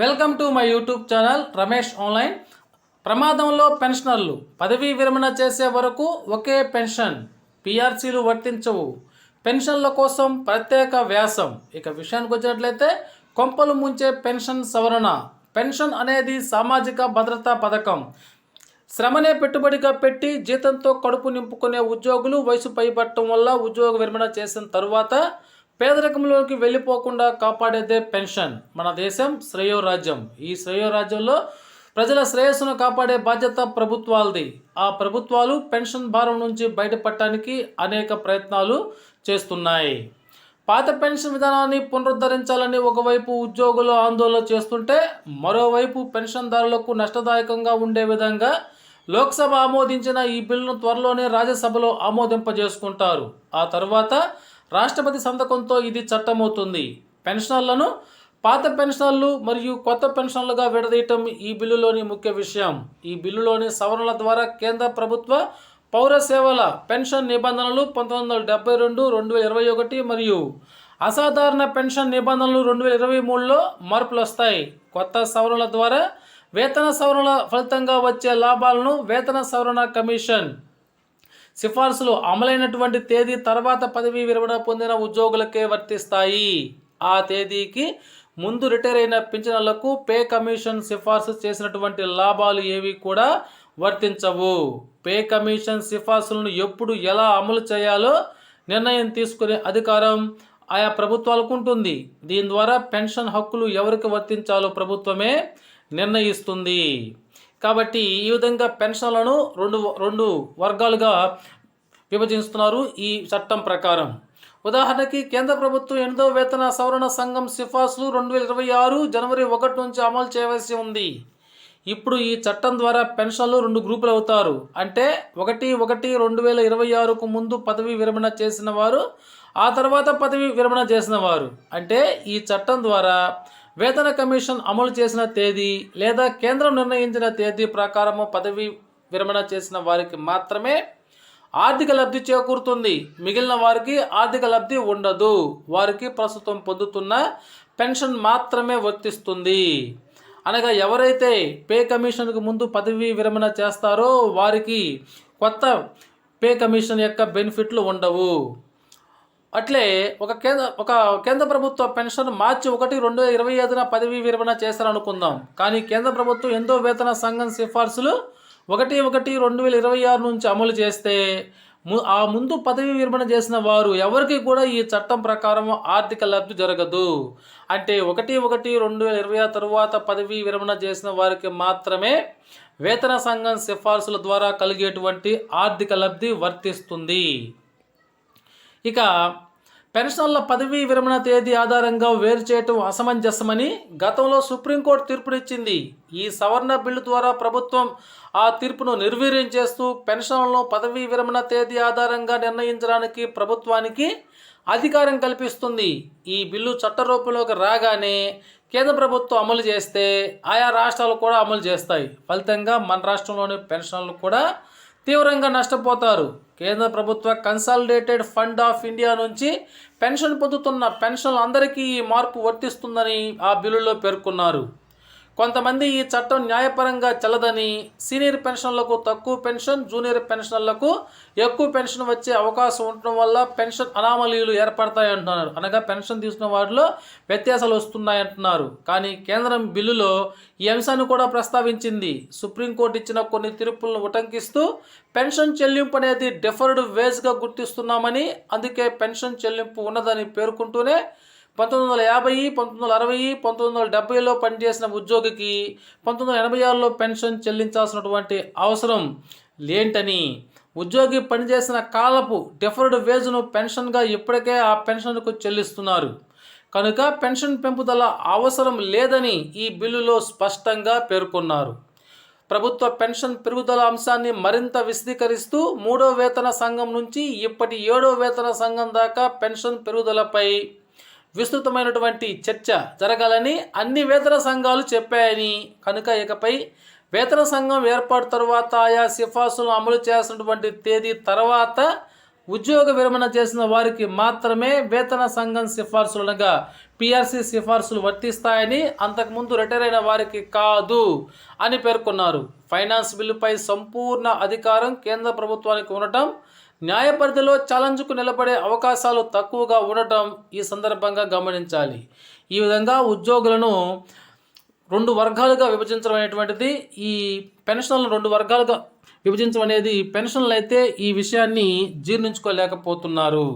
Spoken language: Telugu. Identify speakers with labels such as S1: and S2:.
S1: Welcome to my YouTube channel Ramesh online. ప్రమాదంలో పెన్షనర్లు పదవీ విరమణ చేసే వరకు ఒకే పెన్షన్ పిఆర్సీలు వర్తించవు. పెన్షన్ల కోసం ప్రత్యేక వ్యాసం. ఇక విషయానికి వచ్చినట్లయితే కొంపలు ముంచే పెన్షన్ సవరణ. పెన్షన్ అనేది సామాజిక భద్రతా పథకం. శ్రమనే పెట్టుబడిగా పెట్టి జీతంతో కడుపు నింపుకునే ఉద్యోగులు వయసు పైబట్టడం వల్ల ఉద్యోగ విరమణ చేసిన తరువాత పేదరికంలోకి వెళ్ళిపోకుండా కాపాడేదే పెన్షన్. మన దేశం శ్రేయో రాజ్యం ఈ శ్రేయో రాజ్యంలో ప్రజల శ్రేయస్సును కాపాడే బాధ్యత ప్రభుత్వాలది. ఆ ప్రభుత్వాలు పెన్షన్ భారం నుంచి బయటపడటానికి అనేక ప్రయత్నాలు చేస్తున్నాయి. పాత పెన్షన్ విధానాన్ని పునరుద్ధరించాలని ఒకవైపు ఉద్యోగులు ఆందోళన చేస్తుంటే మరోవైపు పెన్షన్దారులకు నష్టదాయకంగా ఉండే విధంగా లోక్సభ ఆమోదించిన ఈ బిల్లును త్వరలోనే రాజ్యసభలో ఆమోదింపజేసుకుంటారు. ఆ తర్వాత రాష్ట్రపతి సంతకంతో ఇది చట్టమవుతుంది. పెన్షనర్లను పాత పెన్షన్లు మరియు కొత్త పెన్షన్లుగా విడదీయటం ఈ బిల్లులోని ముఖ్య విషయం. ఈ బిల్లులోని సవరణల ద్వారా కేంద్ర ప్రభుత్వ పౌర సేవల పెన్షన్ నిబంధనలు పంతొమ్మిది వందల డెబ్బై రెండు రెండు వేల ఇరవై ఒకటి మరియు అసాధారణ పెన్షన్ నిబంధనలు రెండు వేల ఇరవై మూడులో మార్పులు వస్తాయి. కొత్త సవరణల ద్వారా వేతన సవరణల ఫలితంగా వచ్చే లాభాలను వేతన సవరణ కమిషన్ సిఫార్సులు అమలైనటువంటి తేదీ తర్వాత పదవీ విరమణ పొందిన ఉద్యోగులకే వర్తిస్తాయి. ఆ తేదీకి ముందు రిటైర్ అయిన పింఛనలకు పే కమిషన్ సిఫార్సు చేసినటువంటి లాభాలు ఏవి కూడా వర్తించవు. పే కమిషన్ సిఫార్సులను ఎప్పుడు ఎలా అమలు చేయాలో నిర్ణయం తీసుకునే అధికారం ఆయా ప్రభుత్వాలకు ఉంటుంది. దీని ద్వారా పెన్షన్ హక్కులు ఎవరికి వర్తించాలో ప్రభుత్వమే నిర్ణయిస్తుంది. కాబట్టి ఈ విధంగా పెన్షన్లను రెండు రెండు వర్గాలుగా విభజిస్తున్నారు ఈ చట్టం ప్రకారం. ఉదాహరణకి కేంద్ర ప్రభుత్వం ఎనిమిదో వేతన సవరణ సంఘం సిఫార్సులు రెండు వేల ఇరవై ఆరు జనవరి ఒకటి నుంచి అమలు చేయవలసి ఉంది. ఇప్పుడు ఈ చట్టం ద్వారా పెన్షన్లు రెండు గ్రూపులు అవుతారు. అంటే ఒకటి ఒకటి రెండు వేల ఇరవై ఆరుకు ముందు పదవి విరమణ చేసిన వారు ఆ తర్వాత పదవి విరమణ చేసిన వారు. అంటే ఈ చట్టం ద్వారా వేతన కమిషన్ అమలు చేసిన తేదీ లేదా కేంద్రం నిర్ణయించిన తేదీ ప్రకారము పదవి విరమణ చేసిన వారికి మాత్రమే ఆర్థిక లబ్ధి చేకూరుతుంది. మిగిలిన వారికి ఆర్థిక లబ్ధి ఉండదు. వారికి ప్రస్తుతం పొందుతున్న పెన్షన్ మాత్రమే వర్తిస్తుంది. అనగా ఎవరైతే పే కమిషన్కు ముందు పదవీ విరమణ చేస్తారో వారికి కొత్త పే కమిషన్ యొక్క బెనిఫిట్లు ఉండవు. అట్లే ఒక కేంద్ర ఒక కేంద్ర ప్రభుత్వ పెన్షన్ మార్చి ఒకటి రెండు వేల ఇరవై ఐదున పదవీ విరమణ చేశారనుకుందాం. కానీ కేంద్ర ప్రభుత్వం ఎంతో వేతన సంఘం సిఫార్సులు ఒకటి ఒకటి రెండు వేల ఇరవై ఆరు నుంచి అమలు చేస్తే ము ఆ ముందు పదవి విరమణ చేసిన వారు ఎవరికి కూడా ఈ చట్టం ప్రకారం ఆర్థిక లబ్ధి జరగదు. అంటే ఒకటి ఒకటి రెండు వేల ఇరవై ఆరు తరువాత పదవీ విరమణ చేసిన వారికి మాత్రమే వేతన సంఘం సిఫార్సుల ద్వారా కలిగేటువంటి ఆర్థిక లబ్ధి వర్తిస్తుంది. ఇక పెన్షన్ల పదవీ విరమణ తేదీ ఆధారంగా వేరు చేయటం అసమంజసమని గతంలో సుప్రీంకోర్టు తీర్పునిచ్చింది. ఈ సవరణ బిల్లు ద్వారా ప్రభుత్వం ఆ తీర్పును నిర్వీర్యం చేస్తూ పెన్షన్లను పదవీ విరమణ తేదీ ఆధారంగా నిర్ణయించడానికి ప్రభుత్వానికి అధికారం కల్పిస్తుంది. ఈ బిల్లు చట్టరూపంలోకి రాగానే కేంద్ర ప్రభుత్వం అమలు చేస్తే ఆయా రాష్ట్రాలు కూడా అమలు చేస్తాయి. ఫలితంగా మన రాష్ట్రంలోని పెన్షన్లు కూడా తీవ్రంగా నష్టపోతారు. కేంద్ర ప్రభుత్వ కన్సాలిడేటెడ్ ఫండ్ ఆఫ్ ఇండియా నుంచి పెన్షన్ పొందుతున్న పెన్షన్లు అందరికీ ఈ మార్పు వర్తిస్తుందని ఆ బిల్లులో పేర్కొన్నారు. కొంతమంది ఈ చట్టం న్యాయపరంగా చెల్లదని సీనియర్ పెన్షన్లకు తక్కువ పెన్షన్ జూనియర్ పెన్షన్లకు ఎక్కువ పెన్షన్ వచ్చే అవకాశం ఉండటం వల్ల పెన్షన్ అనామలీలు ఏర్పడతాయి అంటున్నారు. అనగా పెన్షన్ తీసుకున్న వాటిలో వ్యత్యాసాలు వస్తున్నాయి అంటున్నారు. కానీ కేంద్రం బిల్లులో ఈ అంశాన్ని కూడా ప్రస్తావించింది. సుప్రీంకోర్టు ఇచ్చిన కొన్ని తీర్పులను ఉటంకిస్తూ పెన్షన్ చెల్లింపు అనేది డెఫర్డ్ వేజ్గా గుర్తిస్తున్నామని అందుకే పెన్షన్ చెల్లింపు ఉన్నదని పేర్కొంటూనే పంతొమ్మిది వందల యాభై పంతొమ్మిది వందల అరవై పంతొమ్మిది వందల డెబ్బైలో పనిచేసిన ఉద్యోగికి పంతొమ్మిది వందల ఎనభై ఆరులో పెన్షన్ చెల్లించాల్సినటువంటి అవసరం లేంటని. ఉద్యోగి పనిచేసిన కాలపు డిఫర్డ్ వేజ్ను పెన్షన్గా ఇప్పటికే ఆ పెన్షన్కు చెల్లిస్తున్నారు. కనుక పెన్షన్ పెంపుదల అవసరం లేదని ఈ బిల్లులో స్పష్టంగా పేర్కొన్నారు. ప్రభుత్వ పెన్షన్ పెరుగుదల అంశాన్ని మరింత విశదీకరిస్తూ మూడో వేతన సంఘం నుంచి ఇప్పటి ఏడో వేతన సంఘం దాకా పెన్షన్ పెరుగుదలపై విస్తృతమైనటువంటి చర్చ జరగాలని అన్ని వేతన సంఘాలు చెప్పాయని. కనుక ఇకపై వేతన సంఘం ఏర్పాటు తర్వాత ఆయా సిఫార్సులను అమలు చేసినటువంటి తేదీ తర్వాత ఉద్యోగ విరమణ చేసిన వారికి మాత్రమే వేతన సంఘం సిఫార్సులు అనగా పిఆర్సీ సిఫార్సులు వర్తిస్తాయని అంతకుముందు రిటైర్ అయిన వారికి కాదు అని పేర్కొన్నారు. ఫైనాన్స్ బిల్లుపై సంపూర్ణ అధికారం కేంద్ర ప్రభుత్వానికి ఉండటం న్యాయ పరిధిలో ఛాలెంజ్కు నిలబడే అవకాశాలు తక్కువగా ఉండటం ఈ సందర్భంగా గమనించాలి. ఈ విధంగా ఉద్యోగులను రెండు వర్గాలుగా విభజించడం అనేటువంటిది ఈ పెన్షన్లను రెండు వర్గాలుగా విభజించడం అనేది పెన్షన్లు అయితే ఈ విషయాన్ని జీర్ణించుకోలేకపోతున్నారు.